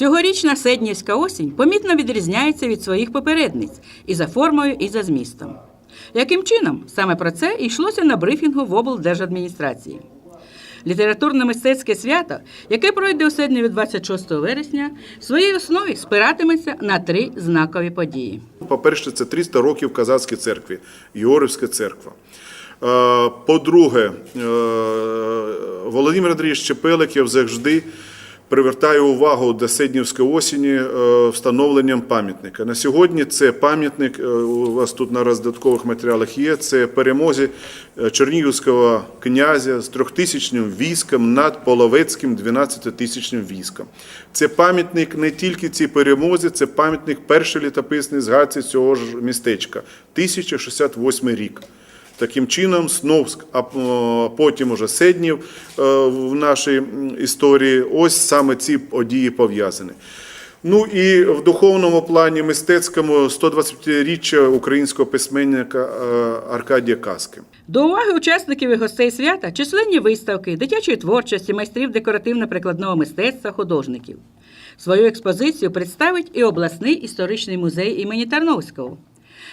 Цьогорічна Седнівська осінь помітно відрізняється від своїх попередниць і за формою, і за змістом. Яким чином? Саме про це йшлося на брифінгу в облдержадміністрації. Літературно-мистецьке свято, яке пройде у Седневі 26 вересня, в своїй основі спиратиметься на три знакові події. По-перше, це 300 років Казацькій церкві, Георгівська церква. Е, По-друге, е, Володимир Андрійович Чепеликів завжди привертає увагу до Седнівської осені е, встановленням пам'ятника. На сьогодні це пам'ятник, е, у вас тут на роздаткових матеріалах є, це перемозі е, Чернігівського князя з трьохтисячним військом над Половецьким 12-тисячним військом. Це пам'ятник не тільки цій перемозі, це пам'ятник першої літописної згадці цього ж містечка, 1068 рік. Таким чином, Сновськ, а е, потім уже Седнів е, в нашій історії, ось саме ці події пов'язані. Ну і в духовному плані мистецькому 125-річчя українського письменника е, Аркадія Каски. До уваги учасників і гостей свята численні виставки, дитячої творчості, майстрів декоративно-прикладного мистецтва, художників. Свою експозицію представить і обласний історичний музей імені Тарновського.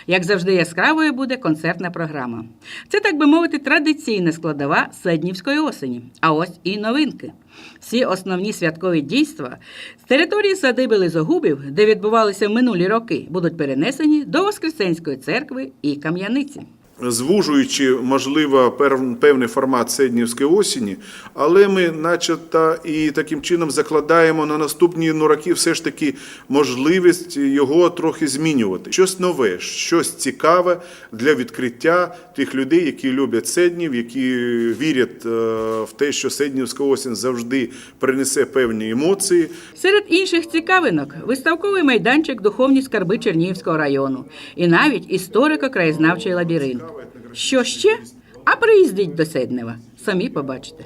Як завжди, яскравою буде концертна програма. Це, так би мовити, традиційна складова Седнівської осені. А ось і новинки. Всі основні святкові дійства з території садиби Лизогубів, де відбувалися минулі роки, будуть перенесені до Воскресенської церкви і Кам'яниці. Звужуючи, можливо, певний формат Седнівської осені, але ми, начебто, і таким чином закладаємо на наступні ну, роки все ж таки можливість його трохи змінювати. Щось нове, щось цікаве для відкриття тих людей, які люблять Седнів, які вірять е, в те, що Седнівська осінь завжди принесе певні емоції. Серед інших цікавинок виставковий майданчик Духовні скарби Чернігівського району і навіть історико-краєзнавчий лабіринт. Що ще? А приїздіть до Седнева, самі побачите.